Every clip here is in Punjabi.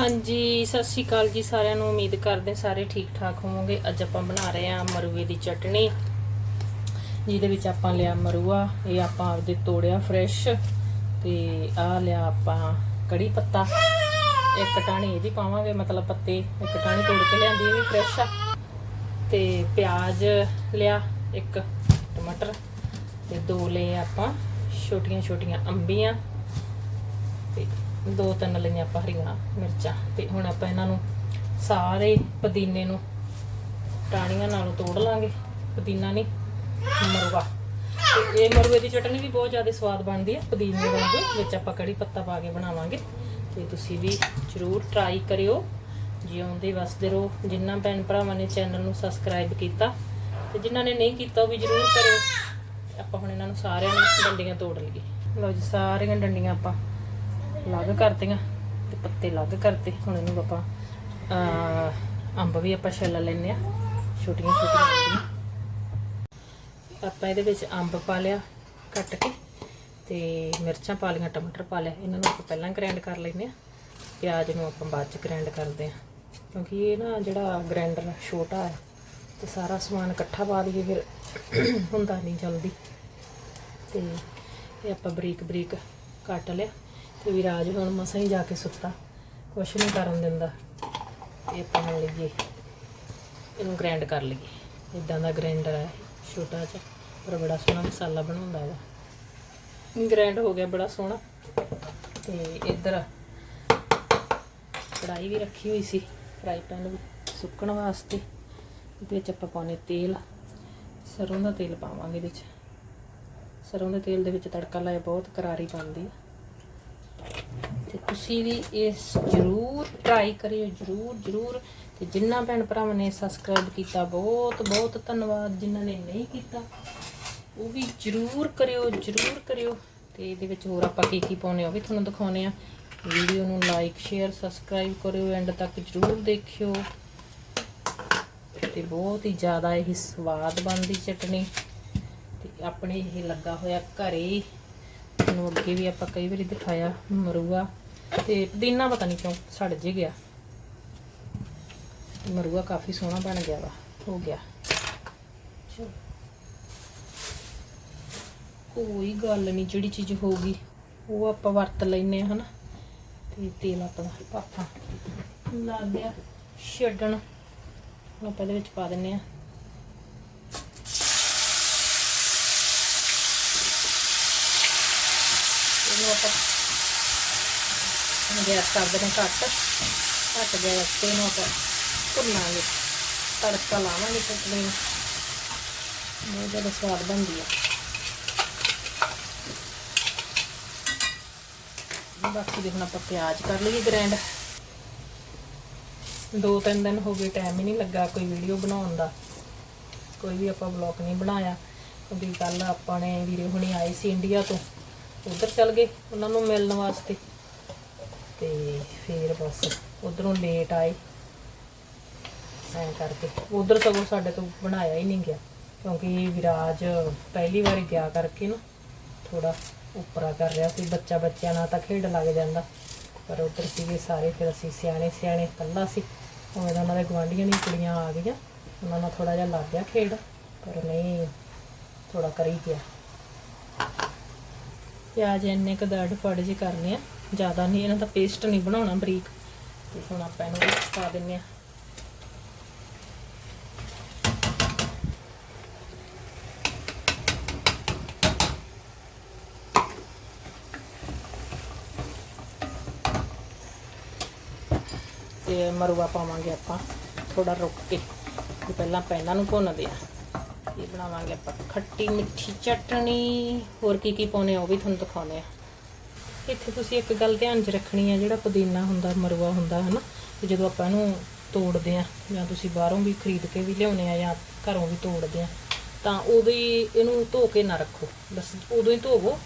ਹਾਂਜੀ, ਸਤਿ ਸ਼੍ਰੀ ਅਕਾਲ ਜੀ ਸਾਰਿਆਂ ਨੂੰ। ਉਮੀਦ ਕਰਦੇ ਸਾਰੇ ਠੀਕ ਠਾਕ ਹੋਵੋਗੇ। ਅੱਜ ਆਪਾਂ ਬਣਾ ਰਹੇ ਹਾਂ ਮਰੂਏ ਦੀ ਚਟਣੀ ਜਿਹਦੇ ਵਿੱਚ ਆਪਾਂ ਲਿਆ ਮਰੂਆ, ਇਹ ਆਪਾਂ ਆਪਦੇ ਤੋੜਿਆ ਫਰੈਸ਼ ਤੇ ਆ ਲਿਆ ਆਪਾਂ ਕੜੀ ਪੱਤਾ। ਇੱਕ ਟਾਣੀ ਇਹਦੀ ਪਾਵਾਂਗੇ, ਮਤਲਬ ਪੱਤੇ। ਇੱਕ ਟਾਣੀ ਤੋੜ ਕੇ ਲਿਆਂਦੀ ਇਹ ਵੀ ਫਰੈਸ਼ ਆ। ਤੇ ਪਿਆਜ਼ ਲਿਆ, ਇੱਕ ਟਮਾਟਰ। ਤੇ ਦੋ ਲਏ ਆਪਾਂ ਛੋਟੀਆਂ ਛੋਟੀਆਂ ਅੰਬੀਆਂ। ਤੇ ਦੋ ਤਿੰਨ ਲਈਆਂ ਆਪਾਂ ਹਰੀਆਂ ਮਿਰਚਾਂ ਤੇ ਹੁਣ ਆਪਾਂ ਇਹਨਾਂ ਨੂੰ ਸਾਰੇ ਪੁਦੀਨੇ ਨੂੰ ਟਾਣੀਆਂ ਨਾਲੋਂ ਤੋੜ ਲਾਂਗੇ। ਪੁਦੀਨਾ ਨਹੀਂ, ਮਰੂਆ। ਤੇ ਇਹ ਮਰੂਏ ਦੀ ਚਟਨੀ ਵੀ ਬਹੁਤ ਜ਼ਿਆਦਾ ਸਵਾਦ ਬਣਦੀ ਹੈ, ਪੁਦੀਨੇ ਵਾਂਗੂ, ਵਿੱਚ ਆਪਾਂ ਕੜੀ ਪੱਤਾ ਪਾ ਕੇ ਬਣਾਵਾਂਗੇ। ਤੇ ਤੁਸੀਂ ਵੀ ਜਰੂਰ ਟਰਾਈ ਕਰਿਓ, ਜਿਉਂਦੇ ਵਸਦੇ ਰਹੋ। ਜਿਨ੍ਹਾਂ ਭੈਣ ਭਰਾਵਾਂ ਨੇ ਚੈਨਲ ਨੂੰ ਸਬਸਕ੍ਰਾਈਬ ਕੀਤਾ ਤੇ ਜਿਨ੍ਹਾਂ ਨੇ ਨਹੀਂ ਕੀਤਾ, ਉਹ ਵੀ ਜਰੂਰ ਕਰਿਓ। ਆਪਾਂ ਹੁਣ ਇਹਨਾਂ ਨੂੰ ਸਾਰਿਆਂ ਨੂੰ ਡੰਡੀਆਂ ਤੋੜ ਲਈਏ। ਲਓ ਜੀ, ਸਾਰੀਆਂ ਡੰਡੀਆਂ ਆਪਾਂ ਅਲੱਗ ਕਰਤੀਆਂ ਤੇ ਪੱਤੇ ਅਲੱਗ ਕਰਤੇ। ਹੁਣ ਇਹਨੂੰ ਆਪਾਂ ਅੰਬ ਵੀ ਆਪਾਂ ਛਿੱਲ ਲੈਨੇ ਆ ਛੋਟੀਆਂ ਛੋਟੀਆਂ ਆਪਾਂ ਇਹਦੇ ਵਿੱਚ ਅੰਬ ਪਾ ਲਿਆ ਕੱਟ ਕੇ ਤੇ ਮਿਰਚਾਂ ਪਾ ਲਈਆਂ, ਟਮਾਟਰ ਪਾ ਲਿਆ ਇਹਨਾਂ ਨੂੰ ਆਪਾਂ ਪਹਿਲਾਂ ਗ੍ਰਾਈਂਡ ਕਰ ਲੈਨੇ ਆ ਪਿਆਜ਼ ਨੂੰ ਆਪਾਂ ਬਾਅਦ ਚ ਗ੍ਰਾਈਂਡ ਕਰਦੇ ਆ ਕਿਉਂਕਿ ਇਹ ਨਾ ਜਿਹੜਾ ਗ੍ਰਾਈਂਡਰ ਛੋਟਾ ਹੈ ਤੇ ਸਾਰਾ ਸਮਾਨ ਇਕੱਠਾ ਪਾ ਲਈਏ ਫਿਰ ਹੁੰਦਾ ਨਹੀਂ ਜਲਦੀ। ਤੇ ਇਹ ਆਪਾਂ ਬਰੀਕ ਬਰੀਕ ਕੱਟ ਲਿਆ। ਤੇ ਵਿਰਾਜ ਹੁਣ, ਮਸਾਂ ਹੀ ਜਾ ਕੇ ਸੁੱਤਾ। ਕੁਛ ਨਹੀਂ ਕਰਨ ਦਿੰਦਾ। ਇਹ ਆਪਾਂ ਲਈਏ। ਇਹਨੂੰ ਗ੍ਰਾਈਂਡ ਕਰ ਲਈਏ। ਇਦਾਂ ਦਾ ਗ੍ਰਾਈਂਡਰ ਹੈ ਛੋਟਾ ਜਿਹਾ। ਪਰ ਬੜਾ ਸੋਹਣਾ ਮਸਾਲਾ ਬਣਾਉਂਦਾ ਹੈ ਗ੍ਰਾਈਂਡ ਹੋ ਗਿਆ ਬੜਾ ਸੋਹਣਾ। ਤੇ ਇੱਧਰ ਕੜਾਈ ਵੀ ਰੱਖੀ ਹੋਈ ਸੀ। ਫਰਾਈ ਪੈਨ ਵੀ ਸੁੱਕਣ ਵਾਸਤੇ। ਇਹਦੇ ਵਿੱਚ ਆਪਾਂ ਪਾਉਣੇ ਤੇਲ। ਸਰੋਂ ਦਾ ਤੇਲ ਪਾਵਾਂਗੇ ਇਹਦੇ ਵਿੱਚ। ਸਰੋਂ ਦੇ ਤੇਲ ਦੇ ਵਿੱਚ ਤੜਕਾ ਲਾਇਆ, ਬਹੁਤ ਕਰਾਰੀ ਬਣਦੀ ਹੈ ਤੇ ਤੁਸੀਂ ਵੀ ਇਸ ਜਰੂਰ ਟਰਾਈ ਕਰਿਓ, ਜਰੂਰ ਜਰੂਰ। ਤੇ ਜਿਨ੍ਹਾਂ ਭੈਣ ਭਰਾਵਾਂ ਨੇ ਸਬਸਕ੍ਰਾਈਬ ਕੀਤਾ, ਬਹੁਤ ਬਹੁਤ ਧੰਨਵਾਦ ਜਿਨ੍ਹਾਂ ਨੇ ਨਹੀਂ ਕੀਤਾ। ਉਹ ਵੀ ਜਰੂਰ ਕਰਿਓ ਜਰੂਰ ਕਰਿਓ। ਤੇ ਇਹਦੇ ਵਿੱਚ ਹੋਰ ਆਪਾਂ ਕੀ ਕੀ ਪਾਉਨੇ ਆ, ਉਹ ਵੀ ਤੁਹਾਨੂੰ ਦਿਖਾਉਨੇ ਆ। ਵੀਡੀਓ ਨੂੰ ਲਾਈਕ ਸ਼ੇਅਰ ਸਬਸਕ੍ਰਾਈਬ ਕਰਿਓ ਐਂਡ ਤੱਕ ਜਰੂਰ ਦੇਖਿਓ। ਤੇ ਬਹੁਤ ਹੀ ਜ਼ਿਆਦਾ ਇਹ ਸਵਾਦ ਬਣਦੀ ਚਟਨੀ। ਤੇ ਆਪਣੇ ਇਹ ਲੱਗਾ ਹੋਇਆ ਘਰੇ ਹੀ। ਤੁਹਾਨੂੰ ਅੱਗੇ ਵੀ ਆਪਾਂ ਕਈ ਵਾਰੀ ਦਿਖਾਇਆ ਮਰੂਆ। ਤੇ ਪੁਦੀਨਾ ਪਤਾ ਨਹੀਂ ਕਿਉਂ ਸੜ ਜੇ ਗਿਆ। ਮਰੂਆ ਕਾਫੀ ਸੋਹਣਾ ਬਣ ਗਿਆ ਵਾ, ਹੋ ਗਿਆ। ਕੋਈ ਗੱਲ ਨਹੀਂ ਜਿਹੜੀ ਚੀਜ਼ ਹੋਊਗੀ, ਉਹ ਆਪਾਂ ਵਰਤ ਲੈਨੇ ਆ ਹਨਾ। ਤੇ ਤੇਲ ਆਪਣਾ ਪਾਪਾ ਲੱਗ ਗਿਆ, ਛੱਡਣ। ਆਪਾਂ ਇਹਦੇ ਵਿੱਚ ਪਾ ਦਿੰਨੇ ਆ ਇਹਨੂੰ ਆਪਾਂ ਗੈਸ ਕਰ ਦੇਣਾ ਘੱਟ। ਘੱਟ ਗੈਸ ਤੇ ਇਹਨੂੰ ਆਪਾਂ ਭੁੰਨਾਂਗੇ। ਤੜਕਾ ਲਾਵਾਂਗੇ ਚਟਨੀ ਨੂੰ ਬਹੁਤ ਜ਼ਿਆਦਾ ਸਵਾਦ ਬਣਦੀ ਆ। ਬਾਕੀ ਦੇ ਆਪਾਂ ਪਿਆਜ਼ ਕਰ ਲਈਏ ਗ੍ਰੈਂਡ। ਦੋ ਤਿੰਨ ਦਿਨ ਹੋ ਗਏ, ਟਾਈਮ ਹੀ ਨਹੀਂ ਲੱਗਾ ਕੋਈ ਵੀਡੀਓ ਬਣਾਉਣ ਦਾ। ਕੋਈ ਵੀ ਆਪਾਂ ਵਲੌਗ ਨਹੀਂ ਬਣਾਇਆ। ਕਿਉਂਕਿ ਕੱਲ ਆਪਾਂ ਨੇ ਵੀਡੀਓ ਹੁਣੀ ਆਏ ਸੀ ਇੰਡੀਆ ਤੋਂ। ਉਧਰ ਚੱਲ ਗਏ ਉਹਨਾਂ ਨੂੰ ਮਿਲਣ ਵਾਸਤੇ। ਤੇ ਫੇਰ ਬਸ ਉਧਰੋਂ ਲੇਟ ਆਏ। ਐਂ ਕਰਕੇ ਉਧਰ ਸਗੋਂ ਸਾਡੇ ਤੋਂ ਬਣਾਇਆ ਹੀ ਨਹੀਂ ਗਿਆ, ਕਿਉਂਕਿ ਵਿਰਾਜ ਪਹਿਲੀ ਵਾਰੀ ਗਿਆ ਕਰਕੇ ਨਾ ਥੋੜਾ ਉੱਪਰਾ ਕਰ ਰਿਹਾ ਸੀ। ਬੱਚਾ ਬੱਚਿਆਂ ਨਾਲ ਤਾਂ ਖੇਡ ਲੱਗ ਜਾਂਦਾ, ਪਰ ਉਧਰ ਸੀਗੇ ਸਾਰੇ, ਫਿਰ ਅਸੀਂ ਸਿਆਣੇ ਸਿਆਣੇ ਕੱਲਾ ਸੀ। ਉਵੇਂ ਤਾਂ ਉਹਨਾਂ ਦੇ ਗਵਾਂਢੀਆਂ ਦੀਆਂ ਕੁੜੀਆਂ ਆ ਗਈਆਂ, ਉਹਨਾਂ ਨਾਲ ਥੋੜਾ ਜਿਹਾ ਲੱਗ ਗਿਆ ਖੇਡ, ਪਰ ਨਹੀਂ ਥੋੜਾ ਕਰੀ ਗਿਆ। ਪਿਆਜ਼ ਇੰਨੇ ਕੁ ਦਰੜ ਫੜ ਜੇ ਕਰਨੇ ਆ, ਜ਼ਿਆਦਾ ਨਹੀਂ, ਇਹਨਾਂ ਦਾ ਪੇਸਟ ਨਹੀਂ ਬਣਾਉਣਾ ਬਰੀਕ। ਤੇ ਹੁਣ ਆਪਾਂ ਇਹਨੂੰ ਵਿੱਚ ਪਾ ਦਿੰਨੇ ਆ। ਤੇ ਮਰੂਆ ਪਾਵਾਂਗੇ ਆਪਾਂ ਥੋੜਾ ਰੁਕ ਕੇ। ਤੇ ਪਹਿਲਾਂ ਇਹਨਾਂ ਨੂੰ ਭੁੰਨਦੇ ਆ ਇਹ ਬਣਾਵਾਂਗੇ ਆਪਾਂ। ਖੱਟੀ ਮਿੱਠੀ ਚਟਣੀ। ਹੋਰ ਕੀ ਕੀ ਪਾਉਨੇ ਆ, ਉਹ ਵੀ ਤੁਹਾਨੂੰ ਦਿਖਾਉਨੇ ਆ। ਇੱਥੇ ਤੁਸੀਂ ਇੱਕ ਗੱਲ ਧਿਆਨ 'ਚ ਰੱਖਣੀ ਹੈ ਜਿਹੜਾ ਪੁਦੀਨਾ ਹੁੰਦਾ, ਮਰੂਆ ਹੁੰਦਾ, ਹਨਾ? ਤੇ ਜਦੋਂ ਆਪਾਂ ਇਹਨੂੰ ਤੋੜਦੇ ਆ, ਜਾਂ ਤੁਸੀਂ ਬਾਹਰੋਂ ਵੀ ਖਰੀਦ ਕੇ ਵੀ ਲਿਆਉਨੇ ਆ, ਜਾਂ ਘਰੋਂ ਵੀ ਤੋੜਦੇ ਆ, ਤਾਂ ਉਦੋਂ ਹੀ ਇਹਨੂੰ ਧੋ ਕੇ ਨਾ ਰੱਖੋ। ਬਸ ਉਦੋਂ ਹੀ ਧੋਵੋ,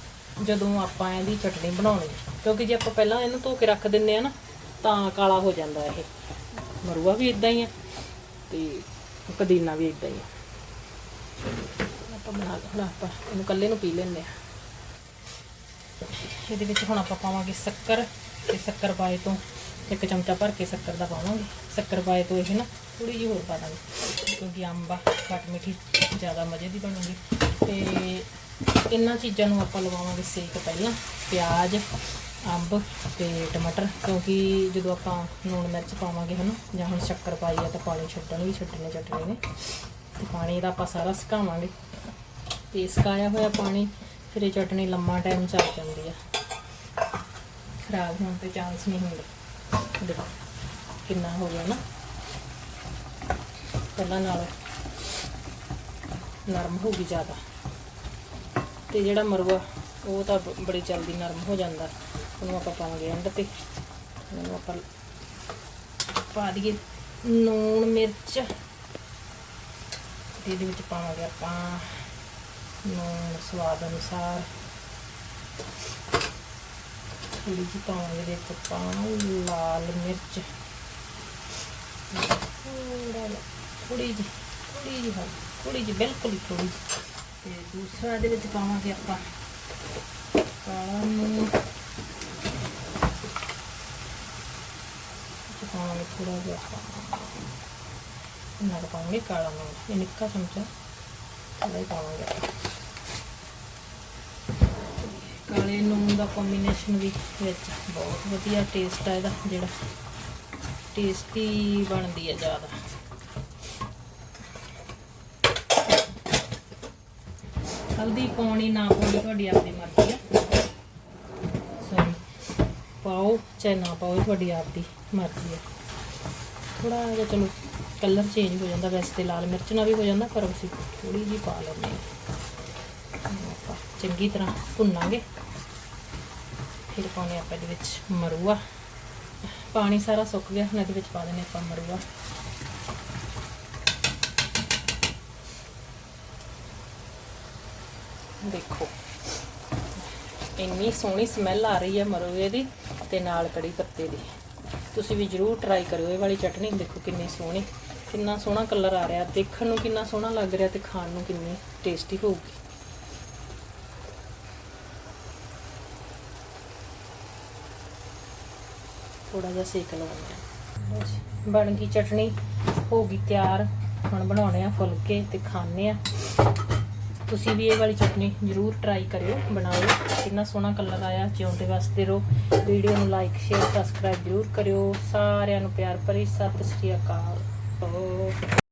ਜਦੋਂ ਆਪਾਂ ਇਹਦੀ ਚਟਣੀ ਬਣਾਉਣੀ ਕਿਉਂਕਿ ਜੇ ਆਪਾਂ ਪਹਿਲਾਂ ਇਹਨੂੰ ਧੋ ਕੇ ਰੱਖ ਦਿੰਨੇ ਆ ਨਾ, ਤਾਂ ਕਾਲਾ ਹੋ ਜਾਂਦਾ ਇਹ। ਮਰੂਆ ਵੀ ਇਦਾਂ ਹੀ ਆ, ਤੇ ਪੁਦੀਨਾ ਵੀ ਇਦਾਂ ਹੀ ਆ। ਆਪਾਂ ਬਣਾ ਹੁਣ ਆਪਾਂ ਇਹਨੂੰ ਕੱਲੇ ਨੂੰ ਪੀ ਲੈਂਦੇ ਆ ਇਹਦੇ ਵਿੱਚ ਹੁਣ ਆਪਾਂ ਪਾਵਾਂਗੇ ਸ਼ੱਕਰ ਤੇ ਸ਼ੱਕਰ ਪਾਏ ਤੋਂ ਇੱਕ ਚਮਚਾ ਭਰ ਕੇ ਸ਼ੱਕਰ ਦਾ ਪਾਵਾਂਗੇ। ਸ਼ੱਕਰ ਪਾਏ ਤੋਂ ਇਹ ਨਾ ਥੋੜੀ ਜਿਹੀ ਹੋਰ ਪਾ ਦਾਂਗੇ ਕਿਉਂਕਿ ਅੰਬ ਆ ਖੱਟ ਮਿੱਠੀ ਜ਼ਿਆਦਾ ਮਜ਼ੇ ਦੀ ਬਣੂਗੀ। ਤੇ ਇਹਨਾਂ ਚੀਜ਼ਾਂ ਨੂੰ ਆਪਾਂ ਲਵਾਵਾਂਗੇ ਸੇਕ ਪਹਿਲਾਂ, ਪਿਆਜ਼, ਅੰਬ ਤੇ ਟਮਾਟਰ। ਕਿਉਂਕਿ ਜਦੋਂ ਆਪਾਂ ਲੂਣ ਮਿਰਚ ਪਾਵਾਂਗੇ ਹਨਾ, ਜਾਂ ਹੁਣ ਸ਼ੱਕਰ ਪਾਈ ਆ ਤਾਂ ਪਾਣੀ ਛੱਡਣ ਵੀ ਛੱਡਣੇ, ਚਟਣੀ ਨੇ। ਤੇ ਪਾਣੀ ਦਾ ਆਪਾਂ ਸਾਰਾ ਸੁਕਾਵਾਂਗੇ। ਤੇ ਸੁਕਾਇਆ ਹੋਇਆ ਪਾਣੀ, ਫਿਰ ਇਹ ਚਟਣੀ ਲੰਮਾ ਟਾਈਮ ਚੱਲ ਜਾਂਦੀ ਆ। ਖਰਾਬ ਹੋਣ ਤੇ ਚਾਂਸ ਨਹੀਂ ਹੁੰਦੇ। ਦੇਖੋ ਕਿੰਨਾ ਹੋ ਗਿਆ ਨਾ। ਪਹਿਲਾਂ ਨਾਲ ਨਰਮ ਹੋ ਗਈ ਜ਼ਿਆਦਾ। ਤੇ ਜਿਹੜਾ ਮਰਵਾ, ਉਹ ਤਾਂ ਬ- ਬੜੀ ਜਲਦੀ ਨਰਮ ਹੋ ਜਾਂਦਾ। ਉਹਨੂੰ ਆਪਾਂ ਪਾਵਾਂਗੇ ਐਂਡ ਤੇ। ਉਹਨੂੰ ਆਪਾਂ ਪਾ ਦਈਏ ਨੂਣ ਮਿਰਚ। ਇਹਦੇ ਵਿੱਚ ਪਾਵਾਂਗੇ ਆਪਾਂ ਨੂਣ ਸਵਾਦ ਅਨੁਸਾਰ ਥੋੜੀ ਜਿਹੀ ਪਾਵਾਂਗੇ ਇਹਦੇ ਆਪਾਂ ਲਾਲ ਮਿਰਚ ਥੋੜਾ ਥੋੜੀ ਜਿਹੀ ਥੋੜੀ ਜਿਹੀ ਹਾਂ ਥੋੜੀ ਜਿਹੀ, ਬਿਲਕੁਲ ਹੀ ਥੋੜੀ ਜਿਹੀ। ਤੇ ਦੂਸਰਾ ਇਹਦੇ ਵਿੱਚ ਪਾਵਾਂਗੇ ਆਪਾਂ ਕਾਲਾ ਨੂਣ। ਪਾਵਾਂਗੇ ਥੋੜਾ ਜਿਹਾ ਇਹਨਾਂ ਦਾ ਪਾਵਾਂਗੇ ਕਾਲਾ ਨੂਣ ਇਹ ਨਿੱਕਾ ਚਮਚਾ ਥੋੜਾ ਹੀ ਪਾਵਾਂਗੇ ਕਾਲੇ ਨੂਣ ਦਾ ਕੰਬੀਨੇਸ਼ਨ ਵੀ ਵਿੱਚ ਬਹੁਤ ਵਧੀਆ ਟੇਸਟ ਆ ਇਹਦਾ ਜਿਹੜਾ ਟੇਸਟੀ ਬਣਦੀ ਹੈ ਜ਼ਿਆਦਾ ਹਲਦੀ ਪਾਉਣੀ ਨਾ ਪਾਉਣੀ ਤੁਹਾਡੀ ਆਪਣੀ ਮਰਜ਼ੀ ਆ ਸੌਰੀ ਪਾਓ ਚਾਹੇ ਨਾ ਪਾਓ ਤੁਹਾਡੀ ਆਪਦੀ ਮਰਜ਼ੀ ਆ ਥੋੜਾ ਜਿਹਾ ਚਲੋ ਕਲਰ ਚੇਂਜ ਹੋ ਜਾਂਦਾ, ਵੈਸੇ ਤੇ ਲਾਲ ਮਿਰਚ ਨਾਲ ਵੀ ਹੋ ਜਾਂਦਾ, ਪਰ ਅਸੀਂ ਥੋੜੀ ਜਿਹੀ ਪਾ ਲੈਂਦੇ ਹਾਂ। ਆਪਾਂ ਚੰਗੀ ਤਰ੍ਹਾਂ ਭੁੰਨਾਂਗੇ। ਫਿਰ ਪਾਉਣੇ ਆਪਾਂ ਇਹਦੇ ਵਿੱਚ ਮਰੂਆ। ਪਾਣੀ ਸਾਰਾ ਸੁੱਕ ਗਿਆ, ਹੁਣ ਇਹਦੇ ਵਿੱਚ ਪਾ ਦੇਣੇ ਆਪਾਂ ਮਰੂਆ। ਦੇਖੋ, ਇੰਨੀ ਸੋਹਣੀ ਸਮੈਲ ਆ ਰਹੀ ਹੈ ਮਰੂਏ ਦੀ ਤੇ ਨਾਲ ਕੜੀ ਪੱਤੇ ਦੀ। ਤੁਸੀਂ ਵੀ ਜਰੂਰ ਟਰਾਈ ਕਰਿਓ, ਇਹ ਵਾਲੀ ਚਟਨੀ ਦੇਖੋ ਕਿੰਨੀ ਸੋਹਣੀ। ਕਿੰਨਾ ਸੋਹਣਾ ਕਲਰ ਆ ਰਿਹਾ, ਦੇਖਣ ਨੂੰ ਕਿੰਨਾ ਸੋਹਣਾ ਲੱਗ ਰਿਹਾ ਤੇ ਖਾਣ ਨੂੰ ਕਿੰਨੀ ਟੇਸਟੀ ਹੋਊਗੀ। ਥੋੜਾ ਜਿਹਾ ਸੇਕ ਲਵਾਉਂਦੇ ਆ ਬਣ ਗਈ ਚਟਨੀ, ਹੋ ਗਈ ਤਿਆਰ। ਹੁਣ ਬਣਾਉਣੇ ਆ ਫੁਲਕੇ ਤੇ ਖਾਣੇ ਆ ਤੁਸੀਂ ਵੀ ਇਹ ਵਾਲੀ ਚਟਨੀ ਜਰੂਰ ਟਰਾਈ ਕਰਿਓ, ਬਣਾਓ। ਕਿੰਨਾ ਸੋਹਣਾ ਕਲਰ ਆਇਆ, ਜਿਉਂਦੇ ਵਾਸਤੇ ਰਹੋ। ਵੀਡੀਓ ਨੂੰ ਲਾਈਕ ਸ਼ੇਅਰ ਸਬਸਕ੍ਰਾਈਬ ਜਰੂਰ ਕਰਿਓ। ਸਾਰਿਆਂ ਨੂੰ ਪਿਆਰ ਭਰੀ, ਸਤਿ ਸ਼੍ਰੀ ਅਕਾਲ। 어.